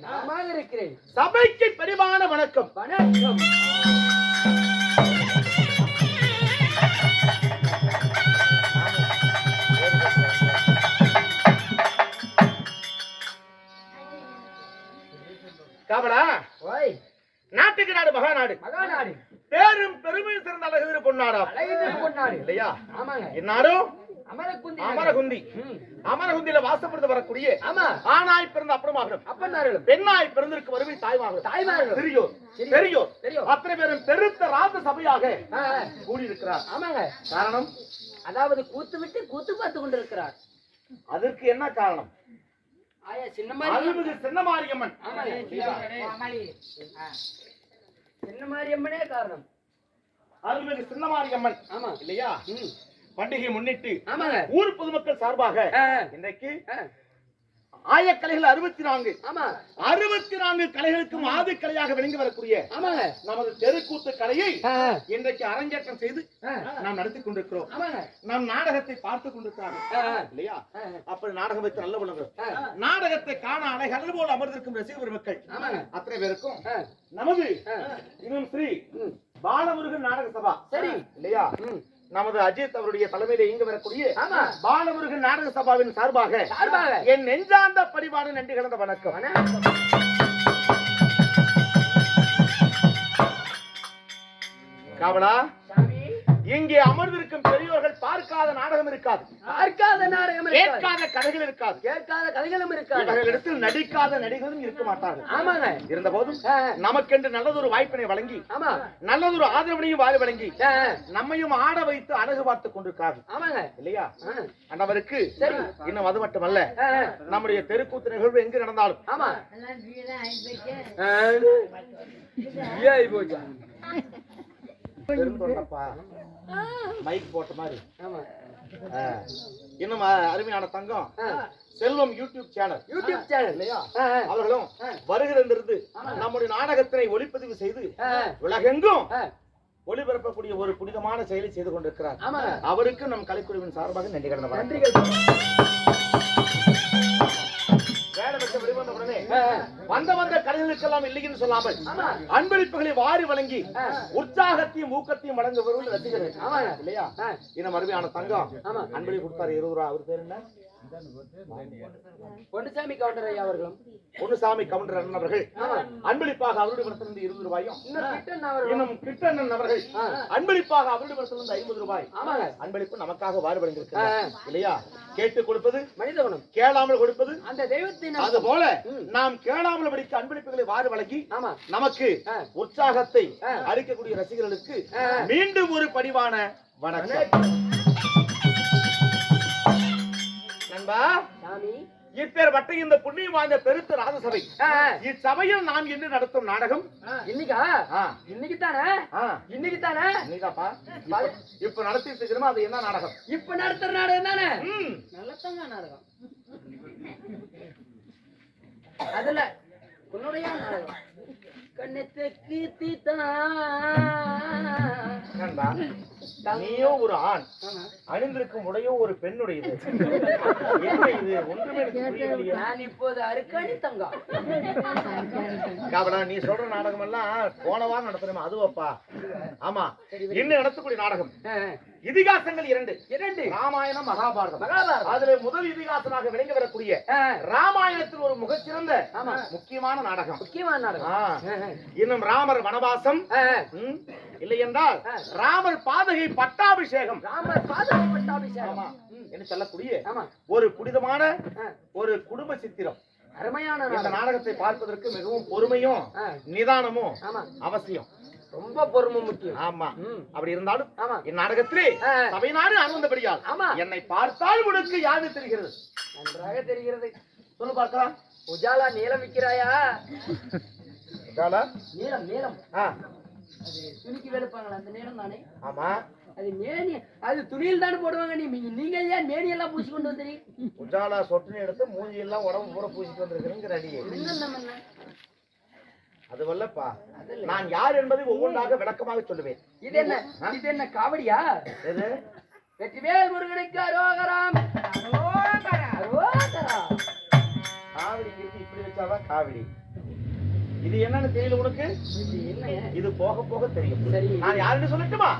நலமாக இருக்கிறேன். சபைக்கு பெரிவான வணக்கம். வணக்கம். காவலா? நாட்டுக்கு நாடு மகாநாடு. மகாநாடு. பேரும் பெருமையும் சிறந்த அழகு பொன்னாடா பொன்னாடு. இல்லையா? ஆமாங்க. அமரக்குந்தி அமரகுந்தி. ம். அமரகுந்தியில வாசப்படுத்த வரக்கூடிய ஆமா. ஆணாய் பிறந்த அப்புறமாகணும் அப்பன்னார்களும். பெண்ணாய் பிறந்திருக்கு வறுமை தாய்மாகணும் தாய்மார்களும். பெரியோர். பெரியோர். அத்தனை பேரும் பெருத்த ராஜ சபையாக. கூடியிருக்கிறார். ஆமாங்க. காரணம்? அதாவது கூத்து விட்டு கூத்து பார்த்து கொண்டிருக்கிறார். அதற்கு என்ன காரணம்? ஆயா சின்ன சின்னமாரியம்மன். ஆமாங்க. சின்ன மாரியம்மனே காரணம். அருள்மிகு சின்னமாரியம்மன். ஆமா. இல்லையா? ம். பண்டிகையை முன்னிட்டு ஊர் பொதுமக்கள் சார்பாக இன்றைக்கு. ஆயக்கலைகள் அறுபத்தி நான்கு ஆமா அறுபத்தி நான்கு கலைகளுக்கும் ஆதி கலையாக விளங்கி வரக்கூடிய நமது தெருக்கூத்து கலையை இன்றைக்கு அரங்கேற்றம் செய்து. நாம் நடத்தி கொண்டிருக்கிறோம் நம் நாடகத்தை பார்த்து கொண்டிருக்கிறார்கள். இல்லையா அப்படி நாடகம் வைத்து நல்ல உள்ளவர்கள் ஆ. நாடகத்தை காண அலைகள் போல் அமர்ந்திருக்கும் ரசிக பெருமக்கள் ஆமாங்க அத்தனை பேருக்கும் நமது. இன்னும் ஸ்ரீ. பாலமுருகன் நாடக சபா சரி. இல்லையா. நமது அஜித் அவருடைய தலைமையில இங்க வரக்கூடிய பாலமுருகன் நாடக சபாவின் சார்பாக என் நெஞ்சார்ந்த பரிபாடு நன்றி கலந்த வணக்கம். காவலா? இங்கே அமர்ந்திருக்கும் பெரியோர்கள் பார்க்காத நாடகம் இருக்காது. பார்க்காத நாடகம் இருக்காது. கேட்காத கதைகள் இருக்காது. கேட்காத கதைகளும் இருக்காது. இவர்களிடத்தில் நடிக்காத நடிகரும் இருக்க மாட்டார்கள். ஆமாங்க. இருந்த போதும் நமக்கென்று நல்லதொரு வாய்ப்பினை வழங்கி ஆமா. நல்லதொரு ஆதரவனையும் வாரி வழங்கி. நம்மையும் ஆட வைத்து அழகு பார்த்துக் கொண்டிருக்கிறார்கள். ஆமாங்க. இல்லையா? சரி. இன்னும் அது மட்டுமல்ல. நம்முடைய தெருக்கூத்து நிகழ்வு எங்கு நடந்தாலும். ஆமா. ஆ, ஏய் போச்சா. மைக் போட்ட மாதிரி. இன்னும் அருமையான தங்கம். Selvam YouTube channel. YouTube channel. இல்லையா. அவர்களும் ஆ. வருகிறதிலிருந்து நம்முடைய நாடகத்தினை ஒளிப்பதிவு செய்து உலகெங்கும். ஒளிபரப்பக்கூடிய ஒரு புனிதமான செயலை செய்து கொண்டிருக்கிறார். அவருக்கு நம் கலைக்குழுவின் சார்பாக நன்றி கடந்த. நன்றிகள். வந்த வந்த கலைகளுக்கெல்லாம் இல்லைன்னு சொல்லாமல். அன்பளிப்புகளை வாரி வழங்கி. உற்சாகத்தையும் ஊக்கத்தையும் வழங்குபவர்கள் ரசிகர்கள். இல்லையா. இன்னும் அருமையான தங்கம். அன்பளி கொடுத்தாரு இருபது ரூபா அவர் பேர் என்ன பொன்னுசாமி கவுண்டர் ஐயா அவர்களும். பொன்னுசாமி கவுண்டர் அண்ணன் அவர்கள். அன்பளிப்பாக அவருடைய படத்திலிருந்து இருபது ரூபாயும் இன்னும் கிட்டண்ணன் அவர்கள். அன்பளிப்பாக அவருடைய படத்திலிருந்து ஐம்பது ரூபாய். ஆமாங்க. அன்பளிப்பு நமக்காக வழங்கியிருக்கிறார் இல்லையா? கேட்டு கொடுப்பது மனித குணம் கேளாமல் கொடுப்பது அந்த தெய்வத்தின் அது போல. நாம் கேளாமல் படிக்க அன்பளிப்புகளை வாரி வழங்கி நமக்கு. உற்சாகத்தை. அளிக்கக்கூடிய ரசிகர்களுக்கு. மீண்டும் ஒரு பணிவான வணக்கம். நண்பா சாமி. இப்பேற்பட்ட இந்த புண்ணியம் வாய்ந்த பெருத்த ராஜசபை. இச்சபையில் நாம் இன்று நடத்தும் நாடகம்? இன்னைக்கா? இன்னைக்கு தானே இன்னைக்கு தானே நீதாப்பா இப்ப- நடத்திட்டு இருக்கிறோமா அது என்ன நாடகம்? இப்ப நடத்துற நாடகம் தானே? நல்லதாங்க நாடகம். அதுல உன்னுடைய நாடகம். கண்ணத்துக்கு தீத்தா. நீயோ ஒரு ஆண் அணிந்திருக்கும் உடையோ ஒரு பெண்ணுடையது. என்ன இது? ஒன்றுமே எனக்கு புரியவில்லையே. நான் இப்போது அருக்காணி காவலா நீ சொல்ற நாடகம் எல்லாம் போன வாரம் நடத்தணுமா அதுவாப்பா. ஆமா. இன்னும் நடத்தக்கூடிய நாடகம். இதிகாசங்கள் இரண்டு. இரண்டு. ராமாயணம் மகாபாரதம். மகாபாரதம். அதுல முதல் இதிகாசமாக விளங்கி வரக்கூடிய ராமாயணத்தில் ஒரு முகச்சிறந்த. முக்கியமான நாடகம். முக்கியமான நாடகம். இன்னும் ராமர் வனவாசம். இல்லை என்றால். ராமர் பாதகை பட்டாபிஷேகம். ராமர் பாதுகாப்பட்ட அபிஷேகம் ஆமா. என்று சொல்லக்கூடிய ஒரு புனிதமான ஒரு குடும்ப சித்திரம். அருமையான நாடகத்தை பார்ப்பதற்கு மிகவும் பொறுமையும் நிதானமும் அவசியம். ரொம்ப பொறுமை முக்கியம். ஆமா. அப்படி இருந்தாலும் ஆமா. இந்நாடகத்திலே ஆ. சபைநாடு ஆனந்தபடியால் ஆமா. என்னை பார்த்தால் உனக்கு யாது தெரிகிறது? நன்றாக தெரிகிறது. சொல்லு பார்க்கலாம். உஜாலா நீளம் விக்கிறாயா உஜாலா? நீளம் நீளம். அது துணிக்கு வெளுப்பாங்களா அந்த நீளம் தானே? ஆமா. அது மேனி அது துணியில் தானே போடுவாங்க நீ. நீங்க ஏன் மேனி எல்லாம் பூசி கொண்டு வந்துறீங்க உஜாலா சொட்டுன்னு எடுத்து மூஞ்சி எல்லாம் உடம்பு பூரா பூசிட்டு வந்திருக்கிறேங்கிற அடியே. என்ன அது வல்லப்பா நான் யார் என்பதை ஒவ்வொன்றாக விளக்கமாக சொல்லுவேன். இது என்ன? இது என்ன காவடியா எது? வெற்றிவேல் முருகனுக்கு அரோகராம். அரோகரா. காவடிங்கிறது இப்படி வச்சாதான் காவடி இது என்னன்னு தெரியல உனக்கு? இது என்ன? இது போக போக தெரியும். நான் யாருன்னு சொல்லட்டுமா?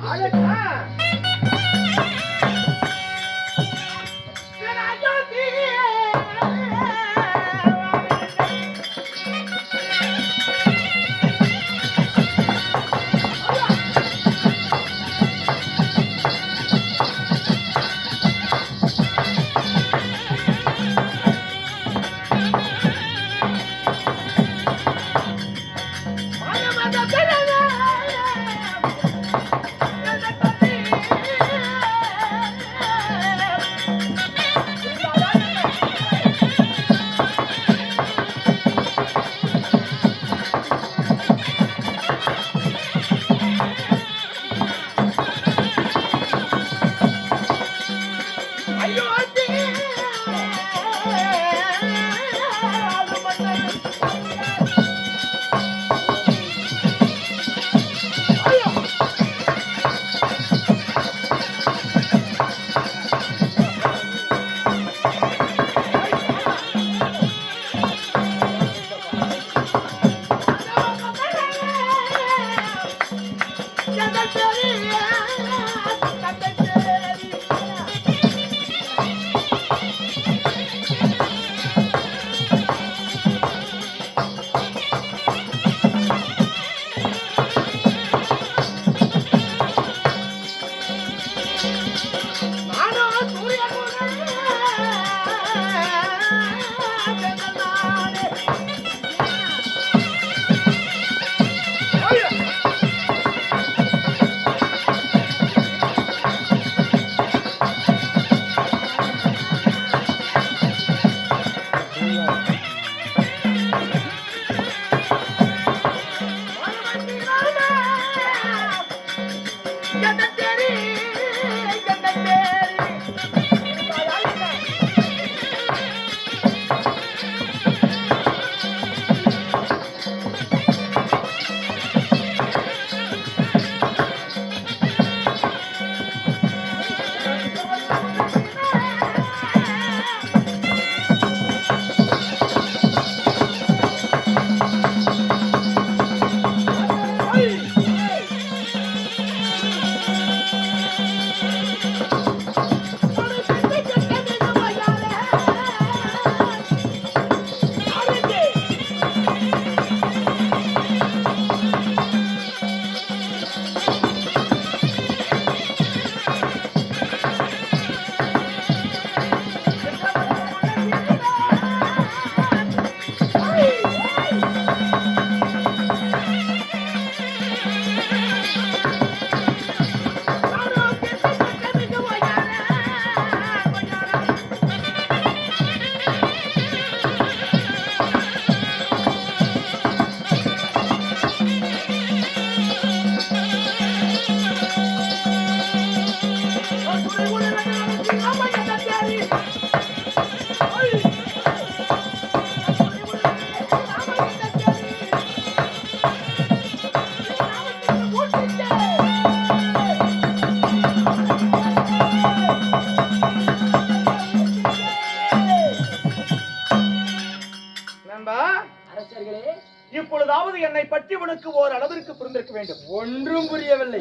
பற்றி உனக்கு ஓர் அளவிற்கு புரிந்திருக்க வேண்டும். ஒன்றும் புரியவில்லை.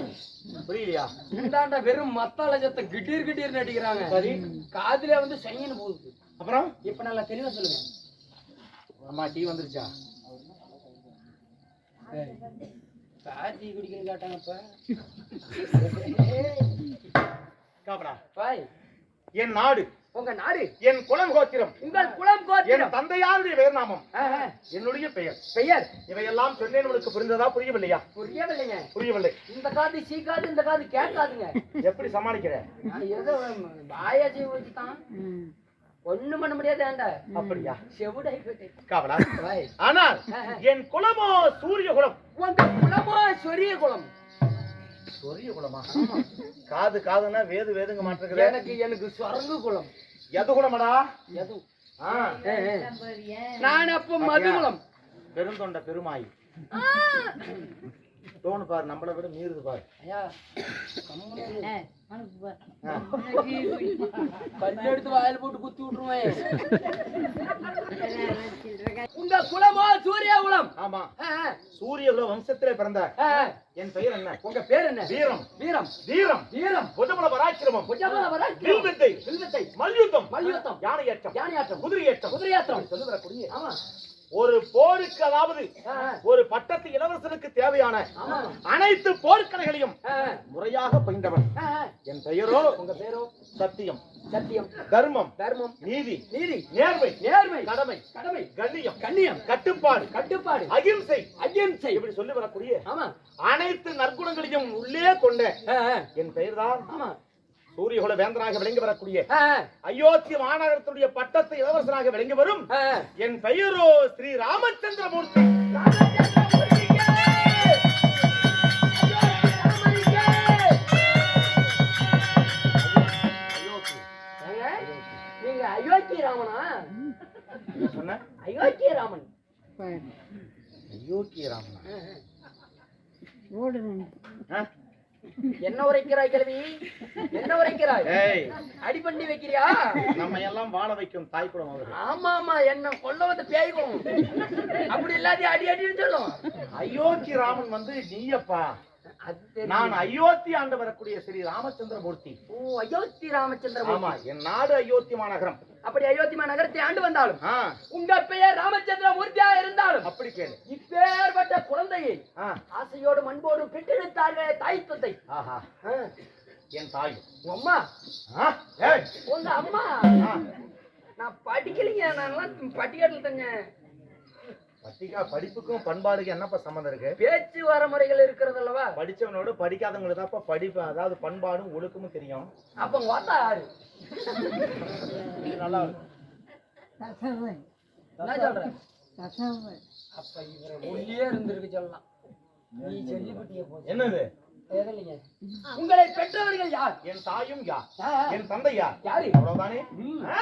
புரியலையா? இந்தாண்ட வெறும் மத்தால சத்த கிட்டீர் கிட்டீர் நடிக்கிறாங்க. சரி. காதுல வந்து சையன்னு போகுது. அப்புறம்? இப்ப நல்லா தெளிவா சொல்லுங்க. அம்மா டீ வந்துருச்சா? காஜி குடிக்கணும் கேட்டாங்கப்பா பாய். என் நாடு. உங்க நாடு. என் குலம் கோத்திரம். உங்கள் குலம் என் கோத்திரம். தந்தையாருடைய பெயர் நாமம். என்னுடைய பெயர். பெயர்? இவையெல்லாம் சொன்னேன் உனக்கு புரிந்ததா புரியவில்லையா? புரியவில்லைங்க. புரியவில்லை. இந்த காது சீக்காது இந்த காது கேட்காதுங்க. எப்படி சமாளிக்கிற? ஏதோ பாயாஜி வச்சுதான் ஒண்ணும் பண்ண முடியாது அப்படியா? செவிடை காவலா? ஆனால் என் குலமோ சூரிய குலம். உங்க குலமோ சொரிய குலம். சூரிய குலமா? காது காதுன்னா வேது வேதுங்க மாட்டிருக்கிற எனக்கு எனக்கு சொரங்கு குலம். எது குலமடா? எது? ஆ, நான் அப்ப மது குலம் பெருந்தொண்ட பெருமாய். டோனு பாரு நம்மளை விட மீறுது பாரு. ஐயா. கல் வாயில போட்டு குத்தி விட்டுருவேன். உங்க குலமோ சூரிய குலம். ஆமா. ஆ, சூரியகுல வம்சத்திலே பிறந்த ஆ, ஆ. என் பெயர் என்ன? உங்க பேர் என்ன? வீரம். வீரம். வீரம். வீரம். புஜபல பராக்கிரமம். புஜபல பராக்கிரமம். வில்வித்தை. வில்வித்தை. மல்யுத்தம். மல்யுத்தம். யானையேற்றம் யானையாட்டம். குதிரையேற்றம். குதிரையாட்டம் சொல்லி வரக்கூடிய ஆமா. ஒரு போருக்கு அதாவது. ஒரு பட்டத்து இளவரசனுக்கு தேவையான அனைத்து போர்க்கலைகளையும். முறையாக பயின்றவன். என் பெயரோ? உங்க பேரோ? சத்தியம். சத்தியம். தர்மம். தர்மம். நீதி. நீதி. நேர்மை. நேர்மை. கடமை. கடமை. கண்ணியம். கண்ணியம். கட்டுப்பாடு. கட்டுப்பாடு. அகிம்சை. அகிம்சை. இப்படி சொல்லி வரக்கூடிய? அனைத்து நற்குணங்களையும் உள்ளே கொண்ட. என் பெயர்தான் ஆமா. சூரியகுல வேந்தனாக விளங்கி வரக்கூடிய. அயோத்தி மாநகரத்துடைய பட்டத்து இளவரசனாக விளங்கி வரும். என் பெயரோ ஸ்ரீ ராமச்சந்திரமூர்த்தி. நீங்க அயோத்தி ராமனா? என்ன சொன்ன? அயோத்தி ராமன். அயோக்கிய ராமனா? ஆ? என்ன உரைக்கிறாய் கிழவி என்ன உரைக்கிறாய்? அடி பண்ணி வைக்கிறியா? நம்ம எல்லாம் வாழ வைக்கும் தாய்க்குளம் அவரு. ஆமா ஆமா என்ன கொல்ல வந்து பேய்க்கும். அப்படி இல்லாத அடி அடின்னு சொல்லும். அயோத்தி ராமன் வந்து நீயப்பா. நான் அயோத்தி ஆண்டு வரக்கூடிய ஸ்ரீ ராமச்சந்திரமூர்த்தி. ஓ அயோத்தி ராமச்சந்திரன் ஆமா என் நாடு அயோத்தி மாநகரம் அப்படி அயோத்தி நகரத்தை ஆண்டு வந்தாலும் உங்க பெயர் ராமச்சந்திர மூர்த்தியா இருந்தாலும் அப்படி கேளு. இப்பேற்பட்ட குழந்தையை ஆசையோடு மண்போடு பெற்றெடுத்தார்களே தாய்த்துவத்தை ஆஹா. ஆ, என் தாய். அம்மா? உங்க அம்மா? நான் படிக்கலைங்க நான் பட்டிக்காட்டில் தங்க. பட்டிக்கா படிப்புக்கும் பண்பாடுக்கும் என்னப்பா சம்மந்தம் இருக்கு? பேச்சு வரமுறைகள் இருக்கிறது அல்லவா? படிச்சவனோட படிக்காதவங்களுக்கு தான்ப்பா படிப்பு அதாவது பண்பாடும் ஒழுக்கமும் தெரியும். அப்ப வாத்தா யாரு? இது நல்லா இருக்கும் என்ன சொல்ற அப்ப இவரை உள்ளே இருந்திருக்கு சொல்லலாம். நீ சொல்லிவிட்டிய போது என்னது? எதில்லைங்க உங்களை பெற்றவர்கள் யார்? என் தாயும் யார்? ஆ. என் தந்தை யார்? யாரு? அவ்வளவுதானே. ஆ.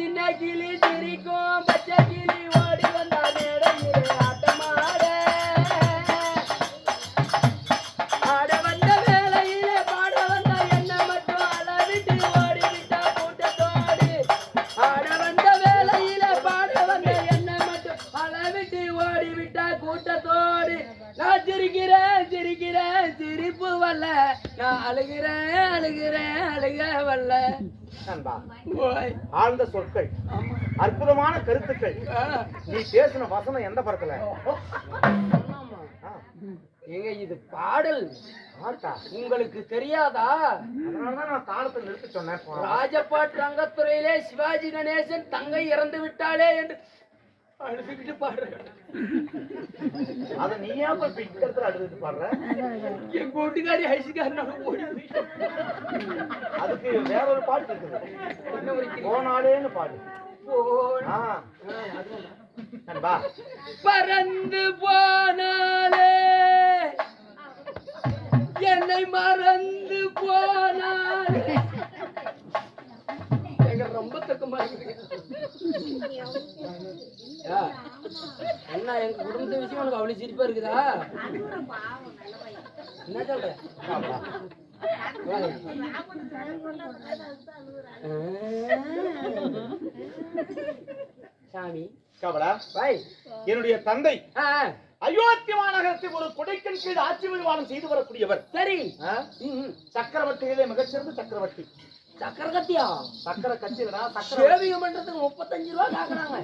de negligence. ஓய் ஆழ்ந்த சொற்கள் அற்புதமான கருத்துக்கள். நீ பேசின வசனம் எந்த படத்துல? ஏங்க இது பாடல். உங்களுக்கு தெரியாதா? நான் தாளத்தை நிறுத்த சொன்னேன். போ. ராஜபாட் ரங்கத்துறையிலே சிவாஜி கணேசன் தங்கை இறந்து விட்டாளே என்று அழுதுகிட்டு பாடுறேன் அத நீ ஏன் இப்ப பிக்கிறதுல அழுதுட்டு பாடுற? ஐசிக்காரனோட ஓடி போயிட்டா. அதுக்கு வேற ஒரு பாட்டு இருக்குது. போனாலேன்னு பாடு. பறந்து போனாலே. என்னை மறந்து போனாலே. ரொம்ப தக்கமா இருக்குது ஆ, என்ன எங்க குடும்பத்தை விஷயம் உனக்கு அவ்வளவு சிரிப்பா இருக்குதா? என்ன சொல்ற. சாமி. என்னுடைய தந்தை. அயோத்தி மாநகரத்தில் ஒரு கொடைக்கன் கீழ் ஆட்சி நிர்வாகம் செய்து வரக்கூடியவர். சரி. சக்கரவர்த்திகளே மிகச்சிறந்த சக்கரவர்த்தி. சக்கரகத்தியா சக்கர கட்சியிலடா சக்கர சேவியம் பண்றதுக்கு முப்பத்தஞ்சு ரூபா கேக்குறாங்க.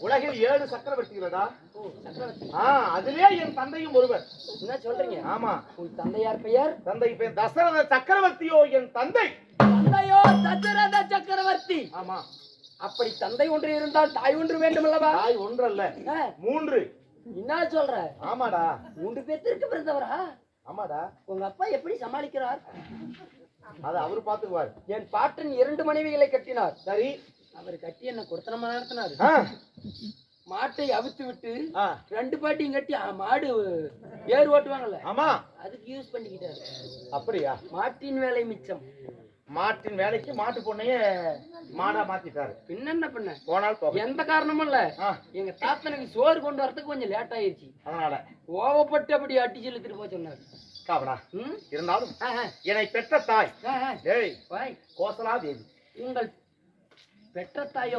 உலகில் ஏழு சக்கரவர்த்திகளடா ஓ, சக்கரவர்த்தி ஆ அதிலே என் தந்தையும் ஒருவர். என்ன சொல்றீங்க? ஆமா. உன் தந்தையார் பெயர்? தந்தை பேர் தசரத சக்கரவர்த்தியோ என் தந்தை. தந்தையோ தசரத சக்கரவர்த்தி. ஆமா. அப்படி தந்தை ஒன்று இருந்தால் தாய் ஒன்று வேண்டும் அல்லவா தாய் ஒன்றல்ல. ஆ, மூன்று. என்ன சொல்ற? ஆமாடா. மூன்று பேத்திற்கு பிறந்தவரா? ஆமாடா. உங்க அப்பா எப்படி சமாளிக்கிறார்? அது அவரு பாத்துக்குவார். என் பாட்டன் இரண்டு மனைவிகளை கட்டினார். சரி. அவர் கட்டி என்ன கொடுத்தனமா நடத்தினார். மாட்டை அவித்து விட்டு ரெண்டு பாட்டியும் கட்டி மாடு ஏர் ஓட்டுவாங்கல்ல. ஆமா. அதுக்கு யூஸ் பண்ணிக்கிட்டாரு. அப்படியா? மாட்டின் வேலை மிச்சம். மாட்டின் வேலைக்கு மாட்டு பொண்ணையே மாடா மாத்திட்டாரு. பின்ன என்ன பண்ண? போனால் எந்த காரணமும் இல்ல. எங்க தாத்தனுக்கு சோறு கொண்டு வரதுக்கு கொஞ்சம் லேட் ஆயிருச்சு. அதனால. கோவப்பட்டு அப்படி அடிச்சு இழுத்துட்டு போக சொன்னாரு. காவடா? இருந்தாலும் என்னை பெற்ற தாய். வாய். கோசலா தேவி உங்கள் பெற்ற தாயோ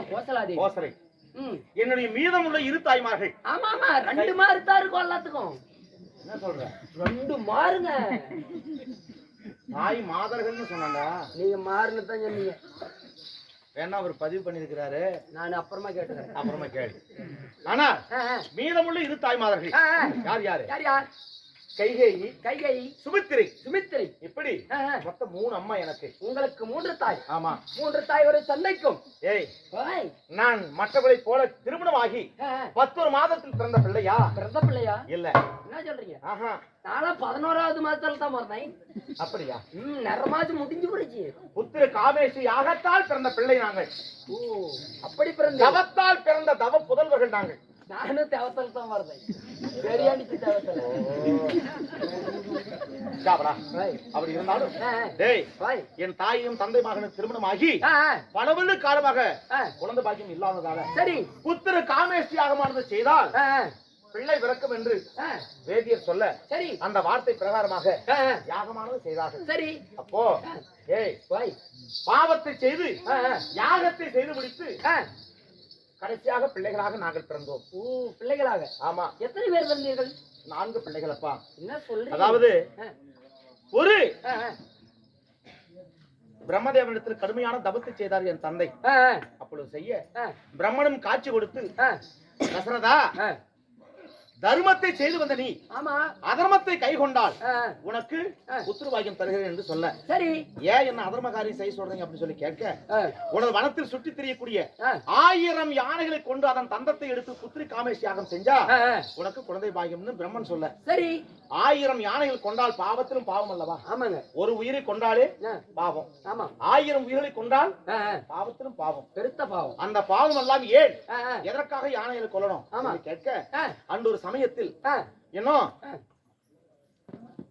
கோசலை. ம். என்னுடைய மீதமுள்ள இரு தாய்மார்கள். ஆமா ஆமா ரெண்டு மாறு தான் இருக்கும் எல்லாத்துக்கும். என்ன சொல்ற? ரெண்டு மாறுங்க. தாய் மாதர்கள்னு சொன்னாங்க நீங்க மாறுன்னு தான் சொன்னீங்க. வேணா அவர் பதிவு பண்ணிருக்கிறாரு நான் அப்புறமா கேட்டுக்கிறேன். அப்புறமா கேளு. ஆனா. மீதமுள்ள இரு தாய்மாதர்கள். யார் யாரு? யார் யார்? கைகேயி கைகை சுமித்திரை. சுமித்திரை. இப்படி. மொத்தம் மூணு அம்மா எனக்கு. உங்களுக்கு மூன்று தாய். ஆமா. மூன்று தாய் ஒரு தந்தைக்கும். ஏய். நான் மற்றவர்களை போல திருமணமாகி ஆ, ஆ. பத்தொரு மாதத்தில் பிறந்த பிள்ளையா? பிறந்த பிள்ளையா? இல்ல. என்ன சொல்றீங்க? ஆஹா. நானும் பதினோராவது மாதத்துல தான் பிறந்தேன். அப்படியா? ம் நிறமாச்சு முடிஞ்சு போயிடுச்சு. புத்திர காமேஷி யாகத்தால் பிறந்த பிள்ளை நாங்கள். ஓ அப்படி பிறந்த தவத்தால் பிறந்த தவ புதல்வர்கள் நாங்கள். தேவத்தல் தான் பிறந்தேன் பெரியாண்டிச்சு தேவத்தல் சாப்பிடா. அப்படி இருந்தாலும். டேய். என் தாயும் தந்தை மகனும் திருமணமாகி ஆ, ஆ. பலவெள்ளு காலமாக. குழந்தை பாக்கியம் இல்லாததால சரி புத்திர காமேஷ்டி யாகமானது செய்தால். பிள்ளை பிறக்கும் என்று. வேதியர் சொல்ல சரி அந்த வார்த்தை பிரகாரமாக. யாகமானது செய்தார்கள் சரி அப்போ ஏய். பாவத்தை செய்து. யாகத்தை செய்து முடித்து. கடைசியாக பிள்ளைகளாக நாங்கள் பிறந்தோம். ஓ பிள்ளைகளாக? ஆமா. எத்தனை பேர் பிறந்தீர்கள் நான்கு பிள்ளைகள் அப்பா என்ன சொல்றீங்க? அதாவது ஒரு. பிரம்மதேவனிடத்தில் கடுமையான தபத்தை செய்தார் என் தந்தை. அப்பொழுது செய்ய பிரம்மனும் காட்சி கொடுத்து தசரதா. தர்மத்தை செய்து வந்த நீ ஆமா. அதர்மத்தை கை கொண்டால் உனக்கு ஆ. உத்திரவாகியம் தருகிறேன் என்று சொல்ல. சரி. ஏன் என்ன அதர்மகாரி செய்ய சொல்றீங்க அப்படின்னு சொல்லி கேட்க உனது வனத்தில் சுற்றித் திரியக்கூடிய ஆயிரம் யானைகளை கொண்டு அதன் தந்தத்தை எடுத்து புத்திரி காமேஷ் யாகம் செஞ்சா. உனக்கு குழந்தை பாகியம்னு பிரம்மன் சொல்ல. சரி. ஆயிரம் யானைகள் கொண்டால் பாவத்திலும் பாவம் அல்லவா? ஆமாங்க. ஒரு உயிரை கொண்டாலே பாவம். ஆமா. ஆயிரம் உயிர்களை கொண்டால். பாவத்திலும் பாவம். பெருத்த பாவம். அந்த பாவம் எல்லாம் ஏன். எதற்காக யானைகளை கொல்லணும்? ஆமா. கேட்க அன்று ஒரு சமயத்தில் ஆ.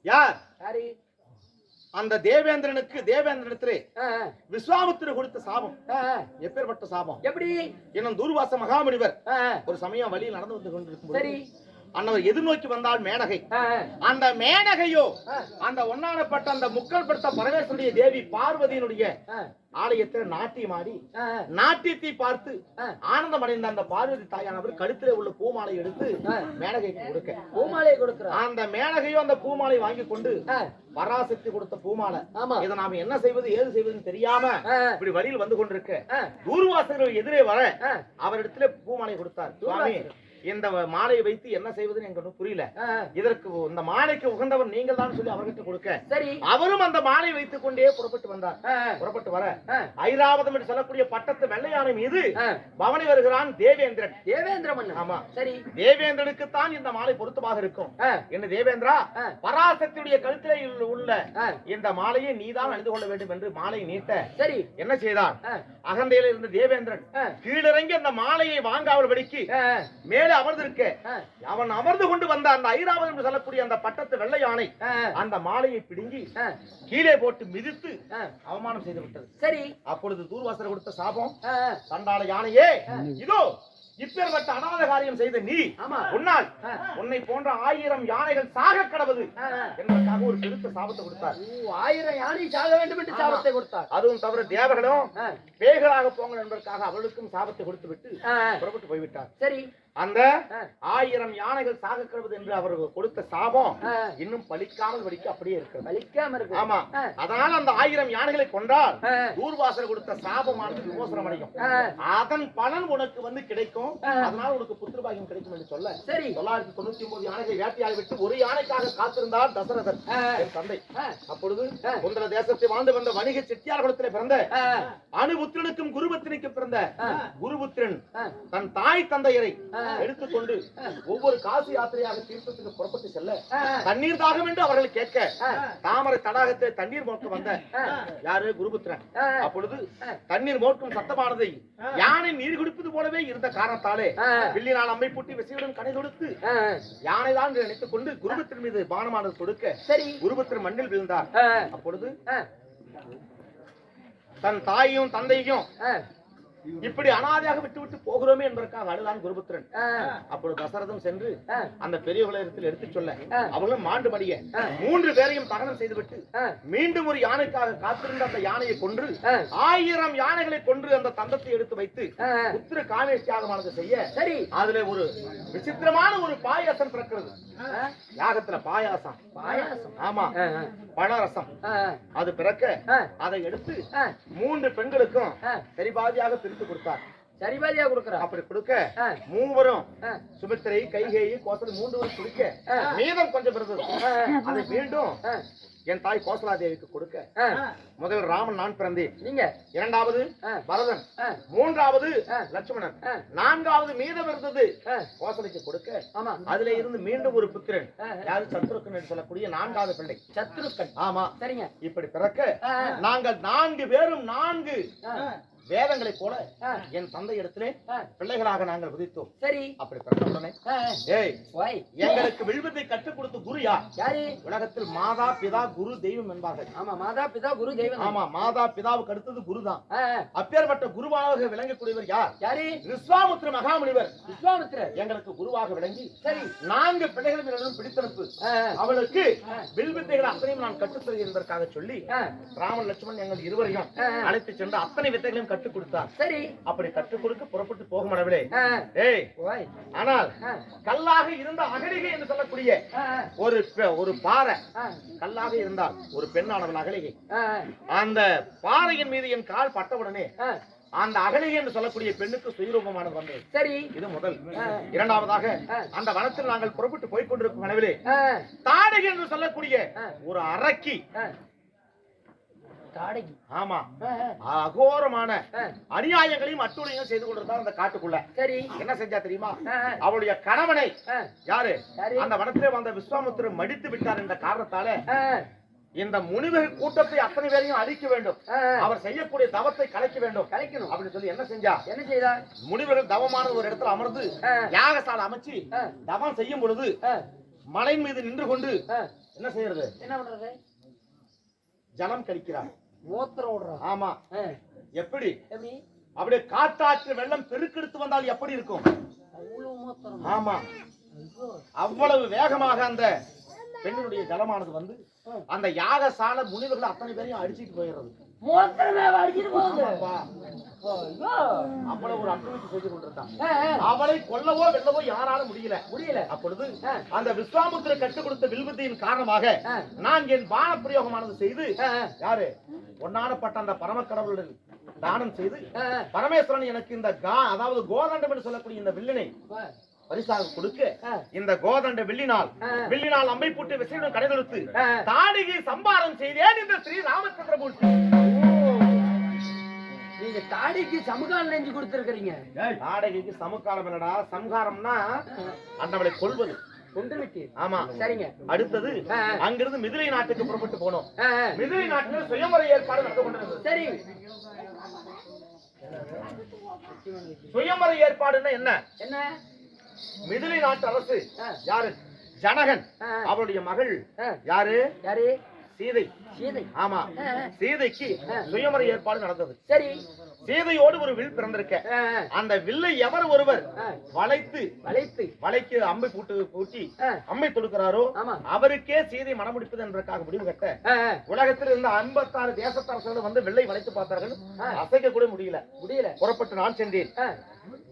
யார்? அந்த தேவேந்திரனுக்கு தேவேந்திரனிடத்திலே ஆ, விஸ்வாமித்திரர் கொடுத்த சாபம். எப்பேற்பட்ட சாபம்? எப்படி? இன்னும் தூர்வாச மகாமுனிவர். ஒரு சமயம் வழியில் நடந்து வந்து கொண்டிருக்கும் சரி. அன்னவர் எதிர்நோக்கி வந்தால் மேனகை ஆ. அந்த மேனகையோ. அந்த ஒன்னானப்பட்ட அந்த முக்கள் படுத்த பரமேஸ்வருடைய தேவி பார்வதியினுடைய ஆலயத்தில் நாட்டியம் ஆடி. நாட்டியத்தை பார்த்து. ஆனந்தம் அடைந்த அந்த பார்வதி தாயானவர் கழுத்திலே உள்ள பூமாலை எடுத்து. மேனகைக்கு கொடுக்க. பூமாலையை கொடுக்குறா அந்த மேனகையும் அந்த பூமாலை வாங்கி கொண்டு பராசக்தி கொடுத்த பூமாலை. இதை நாம என்ன செய்வது ஏது செய்வதுன்னு தெரியாம இப்படி வழியில் வந்து கொண்டிருக்க. தூர்வாசகர் எதிரே வர அவரிடத்துல பூமாலை கொடுத்தார். சுவாமி இந்த மாலையை வைத்து என்ன செய்வதுன்னு ஒண்ணும் புரியல. இதற்கு இந்த மாலைக்கு உகந்தவர் நீங்கள் தான் சொல்லி அவர்கிட்ட கொடுக்க. சரி. அவரும் அந்த மாலை வைத்துக் கொண்டே புறப்பட்டு வந்தார். புறப்பட்டு வர. ஐராவதம் என்று சொல்லக்கூடிய பட்டத்து வெள்ளையானை மீது. பவனி வருகிறான் தேவேந்திரன். தேவேந்திர மன்னன் ஆமா. சரி. தேவேந்திரனுக்கு தான் இந்த மாலை பொருத்தமாக இருக்கும். என்ன தேவேந்திரா. பராசக்தியுடைய கழுத்திலே உள்ள இந்த மாலையை நீதான் அணிந்து கொள்ள வேண்டும் என்று மாலை நீட்ட. சரி. என்ன செய்தான் அகந்தையில இருந்த தேவேந்திரன் கீழிறங்கி அந்த மாலையை வாங்காமல்படிக்கு ஆ, மேலே அமர்ந்திருக்க. ஆ, அவன் அமர்ந்து கொண்டு வந்த அந்த ஐராவதம் என்று சொல்லக்கூடிய அந்த பட்டத்து வெள்ளை யானை அந்த மாலையை பிடுங்கி கீழே போட்டு மிதித்து. அவமானம் செய்து விட்டது. சரி. அப்பொழுது தூர்வாசர் கொடுத்த சாபம். சண்டாள யானையே இதோ இப்பேற்பட்ட அனாத காரியம் செய்த நீ. உன்னால். உன்னை போன்ற ஆயிரம் யானைகள் சாக கடவுது. என்பதற்காக ஒரு பெருத்த சாபத்தை கொடுத்தார். ஆயிரம் யானை சாக வேண்டும் என்று சாபத்தை கொடுத்தார். அதுவும் தவிர தேவர்களும் பேய்களாக போங்க என்பதற்காக அவர்களுக்கும் சாபத்தை கொடுத்து விட்டு. புறப்பட்டு போய்விட்டார். சரி. அந்த ஆயிரம் யானைகள் சாக கடவுது என்று அவர் கொடுத்த சாபம். இன்னும் பலிக்காமல் வடிக்க அப்படியே இருக்கிறது வலிக்காம இருக்கு ஆமா. அதனால அந்த ஆயிரம் யானைகளை கொன்றால் ஆ, தூர்வாசர் கொடுத்த சாபமானது விமோசனம் அடையும். அதன் பலன் உனக்கு வந்து கிடைக்கும். அதனால உனக்கு புத்திரபாகியம் கிடைக்கும் என்று சொல்ல சரி தொள்ளாயிரத்தி தொண்ணூத்தி ஒன்பது யானைகளை வேட்டையாடி விட்டு ஒரு யானைக்காக காத்திருந்தார் தசரதன் தந்தை அப்பொழுது. குந்தல தேசத்தை வாழ்ந்து வந்த வணிக செட்டியார் குலத்திலே பிறந்த அணுபுத்திரனுக்கும் குருபத்தினிக்கும் பிறந்த. குருபுத்திரன். தன் தாய் தந்தையரை. எடுத்துக்கொண்டு ஒவ்வொரு காசி யாத்திரையாக தீர்த்தத்துக்கு புறப்பட்டு செல்ல தண்ணீர் தாகம் என்று அவர்கள் கேட்க. தாமரை தடாகத்தில் தண்ணீர் மோட்க வந்த. யாரு? குருபுத்திரன். அப்பொழுது. தண்ணீர் மோட்கும் சத்தமானதை யானை நீர் குடிப்பது போலவே இருந்த காரணத்தாலே. வில்லினால் அம்மை பூட்டி விசையுடன் கடை கொடுத்து யானை தான் நினைத்துக் கொண்டு குருபத்திரன் மீது பானமானது கொடுக்க சரி. குருபத்திரன் மண்ணில் விழுந்தார். அப்பொழுது தன் தாயையும் தந்தையும் இப்படி அனாதையாக விட்டு விட்டு போகிறோமே என்பதற்காக அழுதான் குருபுத்திரன். அப்பொழுது தசரதம் சென்று அந்த பெரியவர்களிடத்தில் எடுத்துச் சொல்ல ஆ. அவர்களும் மாண்டு மடிய. மூன்று பேரையும் தகனம் செய்துவிட்டு மீண்டும் ஒரு யானைக்காக காத்திருந்த அந்த யானையை கொன்று. ஆயிரம் யானைகளை கொன்று அந்த தந்தத்தை எடுத்து வைத்து புத்திர காமேஷ் தியாகமானது செய்ய சரி. அதுல ஒரு விசித்திரமான ஒரு பாயாசம் பிறக்கிறது. யாகத்துல பாயாசம். பாயாசம். ஆமா. பழரசம். அது பிறக்க அதை எடுத்து மூன்று பெண்களுக்கும். சரிபாதியாக பிரித்து கொடுத்தார் சரி பாதியா கொடுக்குறா? அப்படி கொடுக்க மூவரும் சுமித்திரை கைகேயி கோசலை மூன்று குடிக்க. மீதம் கொஞ்சம் பிறந்தது. அதை மீண்டும் என் தாய் கோசலா தேவிக்கு கொடுக்க. முதல் ராமன் நான் பிறந்தேன். நீங்க. இரண்டாவது. பரதன். மூன்றாவது. லட்சுமணன். நான்காவது மீதம் இருந்தது கோசலைக்கு கொடுக்க. ஆமா. அதுல இருந்து மீண்டும் ஒரு புத்திரன். யாரு? சத்ருக்கன் என்று சொல்லக்கூடிய நான்காவது பிள்ளை. சத்ருக்கன். ஆமா. சரிங்க. இப்படி பிறக்க நாங்கள் நான்கு பேரும் நான்கு ஆ, வேதங்களைப் போல என் தந்தை இடத்திலே பிள்ளைகளாக நாங்கள் உதித்தோம் சரி. அப்படி பிறந்த உடனே எங்களுக்கு வில்வத்தை கற்றுக் கொடுத்த குரு யார்? யாரு? உலகத்தில் மாதா பிதா குரு தெய்வம் என்பார்கள். ஆமா மாதா பிதா குரு தெய்வம். ஆமா மாதா பிதாவுக்கு அடுத்தது குருதான். ஆ, அப்பேற்பட்ட குருவாக விளங்கக்கூடியவர் யார்? யாரு? விஸ்வாமுத்திர மகாமுனிவர். விஸ்வாமித்திரர் எங்களுக்கு குருவாக விளங்கி சரி. நான்கு பிள்ளைகளும் பிடித்தனுப்பு. அவளுக்கு. வில்வித்தைகள் அத்தனையும் நான் கற்றுத் தருகிறேன் என்பதற்காக சொல்லி ராமன் லட்சுமணன் எங்கள் இருவரையும். அழைத்து சென்று அத்தனை வித்தைகளையும் கற்றுக் கொடுத்தார் சரி. அப்படி கற்றுக் கொடுக்க புறப்பட்டு போக மடவிலே ஆ, ஏய் ஆனால் கல்லாக இருந்த அகலிகை என்று சொல்லக்கூடிய ஒரு ஒரு பாறை கல்லாக இருந்தால் ஒரு பெண்ணானவள் அகலிகை. அந்த பாறையின் மீது என் கால் பட்டவுடனே அந்த அகலிகை என்று சொல்லக்கூடிய பெண்ணுக்கு சுயரூபமானது வந்தது. சரி. இது முதல். இரண்டாவதாக. அந்த வனத்தில் நாங்கள் புறப்பட்டு போய் கொண்டிருக்கும் அளவிலே தாடகை என்று சொல்லக்கூடிய. ஒரு அரக்கி. தாடகி ஆமா. அகோரமான அநியாயங்களையும் அட்டுழியும் செய்து கொண்டிருந்தார் அந்த காட்டுக்குள்ள. சரி. என்ன செஞ்சா தெரியுமா? அவளுடைய கணவனை யாரு? அந்த வனத்திலே வந்த விஸ்வாமித்திரர் மடித்து விட்டார் என்ற காரணத்தால இந்த முனிவர் கூட்டத்தை அத்தனை பேரையும் அழிக்க வேண்டும். அவர் செய்யக்கூடிய தவத்தை கலைக்க வேண்டும். கலைக்கணும். அப்படின்னு சொல்லி என்ன செஞ்சா? என்ன செய்தா? முனிவர்கள் தவமான ஒரு இடத்துல அமர்ந்து யாகசாலை அமைச்சு தவம் செய்யும் பொழுது மலையின் மீது நின்று கொண்டு. என்ன செய்யறது? என்ன பண்றது? ஜலம் கழிக்கிறார். மூத்திரம் விடுறான் ஆமா. எப்படி? எப்படி? அப்படியே காட்டாற்று வெள்ளம் பெருக்கெடுத்து வந்தால் எப்படி இருக்கும்? அவ்வளவு மூத்திரம். ஆமா. அவ்வளவு வேகமாக அந்த பெண்ணினுடைய ஜலமானது வந்து அந்த யாகசால முனிவர்கள் அத்தனை பேரையும் அடிச்சிட்டு போயிடுறது. மூத்திரமே அடிச்சிட்டு போகுது. அவ்வளவு ஒரு அட்டுமைக்கு செய்து கொண்டிருந்தான் அவளை கொல்லவோ வெல்லவோ யாராலும் முடியல. முடியல. அப்பொழுது. அந்த விஸ்வாமுத்திர கற்றுக் கொடுத்த வில்வித்தையின் காரணமாக. நான் என் பான பிரயோகமானது செய்து யாரு? பொன்னானப்பட்ட அந்த பரம கடவுளுடன் தானம் செய்து. பரமேஸ்வரன் எனக்கு இந்த கா அதாவது கோதண்டம் என்று சொல்லக்கூடிய இந்த வில்லினை பரிசாக கொடுக்க. இந்த கோதண்ட வில்லினால் ஆ. வில்லினால் அம்பை போட்டு விசையுடன் கடைதொடுத்து. தாடிகை சம்பாரம் செய்தேன் இந்த ஸ்ரீ ராமச்சந்திரமூர்த்தி. நீங்க தாடிக்கு சமகால் நெஞ்சு கொடுத்துருக்கீங்க தாடகைக்கு சமுக்காலம் என்னடா? சம்ஹாரம்னா அந்தவளை விட்டு ஆமா. சரிங்க. அடுத்தது. அங்கிருந்து மிதிலை நாட்டுக்கு புறப்பட்டு போனோம். மிதிலை நாட்டில் சுயமுறை ஏற்பாடு நடந்து கொண்டிருந்தது. சரி. சுயமுறை ஏற்பாடுன்னா என்ன? என்ன? மிதிலை நாட்டு அரசு. யாரு ஜனகன். அவருடைய மகள். யாரு யாரு சீதை சீதை ஆமா. சீதைக்கு சுயமுறை ஏற்பாடு நடந்தது சரி சீதையோடு ஒரு வில் பிறந்திருக்க. அந்த வில்லை எவர் ஒருவர். வளைத்து வளைத்து வலைக்கு அம்பை பூட்டு பூட்டி. அம்பை தொடுக்கிறாரோ. அவருக்கே சீதை மனமுடிப்பது என்பதற்காக முடிவு கட்ட. உலகத்தில் இருந்த ஐம்பத்தாறு தேசத்தரசர்கள் வந்து வில்லை வளைத்து பார்த்தார்கள். அசைக்க கூட முடியல முடியல புறப்பட்டு நான் சென்றேன்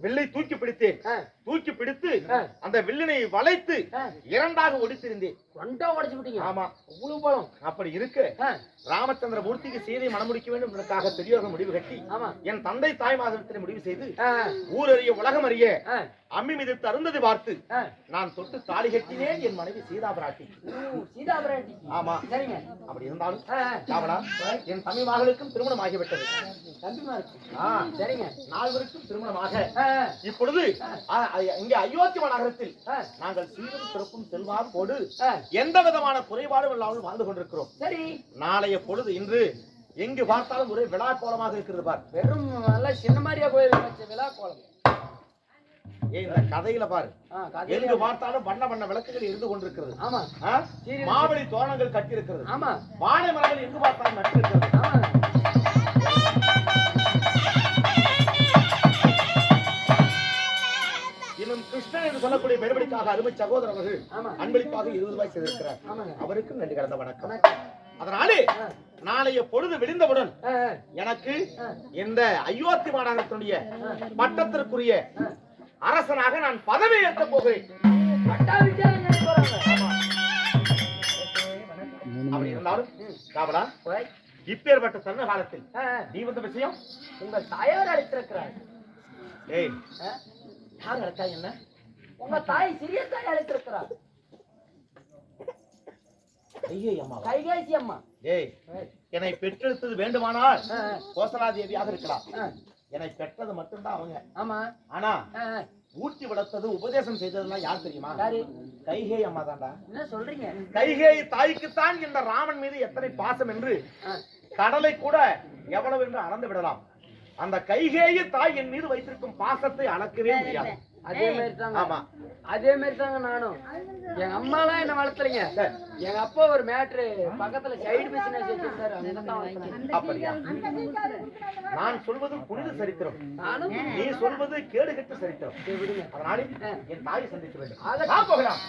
வில்லை தூக்கி பிடித்தேன். தூக்கி பிடித்து. அந்த வில்லினை வளைத்து. இரண்டாக ஒடித்திருந்தேன் கொண்டா உடைச்சு விட்டீங்க. ஆமா. அவ்வளவு பலம். அப்படி இருக்க. ராமச்சந்திர மூர்த்திக்கு சீதை மனமுடிக்க வேண்டும் என்பதற்காக பெரியோர்கள் முடிவு கட்டி ஆமா. என் தந்தை தாய் மாதத்தில் முடிவு செய்து ஊரறிய உலகம் அறிய அம்மி மிதித்து அருந்தது பார்த்து. நான் தொட்டு தாலி கட்டினேன் என் மனைவி சீதா பிராட்டி சீதா பிராட்டி ஆமா. சரிங்க. அப்படி இருந்தாலும். ராவணா என் தமிழ் மகளுக்கும் திருமணம் ஆகிவிட்டது. தம்பிமா இருக்கு ஆ, சரிங்க. நால்வருக்கும் திருமணமாக. இப்பொழுது இங்கே அயோத்தி நகரத்தில் நாங்கள் சீரும் சிறப்பும் செல்வார் போடு. எந்த விதமான குறைபாடும் இல்லாமல் வாழ்ந்து கொண்டிருக்கிறோம். சரி. நாளைய பொழுது இன்று எங்கு பார்த்தாலும் ஒரே விழா கோலமாக இருக்கிறது பார். வெறும் நல்லா சின்ன மாதிரியா கோயில் விழா கோலம் ஏய், இந்த கதையில பாரு. எங்கு பார்த்தாலும் வண்ண வண்ண விளக்குகள் இருந்து கொண்டிருக்கிறது. ஆமா? மாவழி தோரணங்கள் கட்டி இருக்கிறது ஆமா. வாழை மரங்கள் எங்கு பார்த்தாலும் நட்டு இருக்கிறது ஆமா. கிருஷ்ணன் என்று சொல்லக்கூடிய பெருமடிக்காக அருமை சகோதரர்கள் ஆமா அன்பளிப்பாக இருபது ரூபாய் செய்திருக்கிறார் அவருக்கும் நன்றி கடந்த வணக்கம். அதனாலே நாளைய பொழுது விடிந்தவுடன் எனக்கு. இந்த அயோத்தி மாநகரத்தினுடைய. பட்டத்திற்குரிய. அரசனாக நான் பதவி ஏற்கப் போகிறேன். அப்படி இருந்தாலும் காவலா. இப்பேற்பட்ட தன்ன காலத்தில். நீ வந்த விஷயம் உங்கள் தாயார் அழைத்திருக்கிறார் ஏய்? யார் அழைச்சா என்ன உங்க தாய் சிறிய தாய் அழைத்திருக்கிறார். ஐயே அம்மா கைகாசி அம்மா. ஏய் என்னை பெற்றெடுத்தது வேண்டுமானால். கோசலாதேவியாக இருக்கலாம். என்னை பெற்றது மட்டும்தான் அவங்க. ஆமா. ஆனா. ஊட்டி வளர்த்தது உபதேசம் செய்ததெல்லாம் யார் தெரியுமா? கைகே அம்மா தான்டா. என்ன சொல்றீங்க? கைகே தாய்க்குத்தான் இந்த ராமன் மீது எத்தனை பாசம் என்று கடலை கூட எவ்வளவு என்று அளந்து விடலாம். அந்த கைகேய தாய் என் மீது வைத்திருக்கும் பாசத்தை அளக்கவே முடியாது. அதே மாதிரி தாங்க ஆமா. அதே மாதிரி தாங்க நானும். எங்க அம்மாலாம் என்ன வளர்த்துறீங்க எங்க அப்பா ஒரு மேட்ரு பக்கத்துல சைடு பிசினஸ் வச்சிருந்தாரு. அப்படியா? நான் சொல்வது புனித சரித்திரம். நானும் நீ சொல்வது கேடு கெட்ட சரித்திரம் அதனால என் தாயை சந்திக்க வேண்டும். அதை போகலாம்.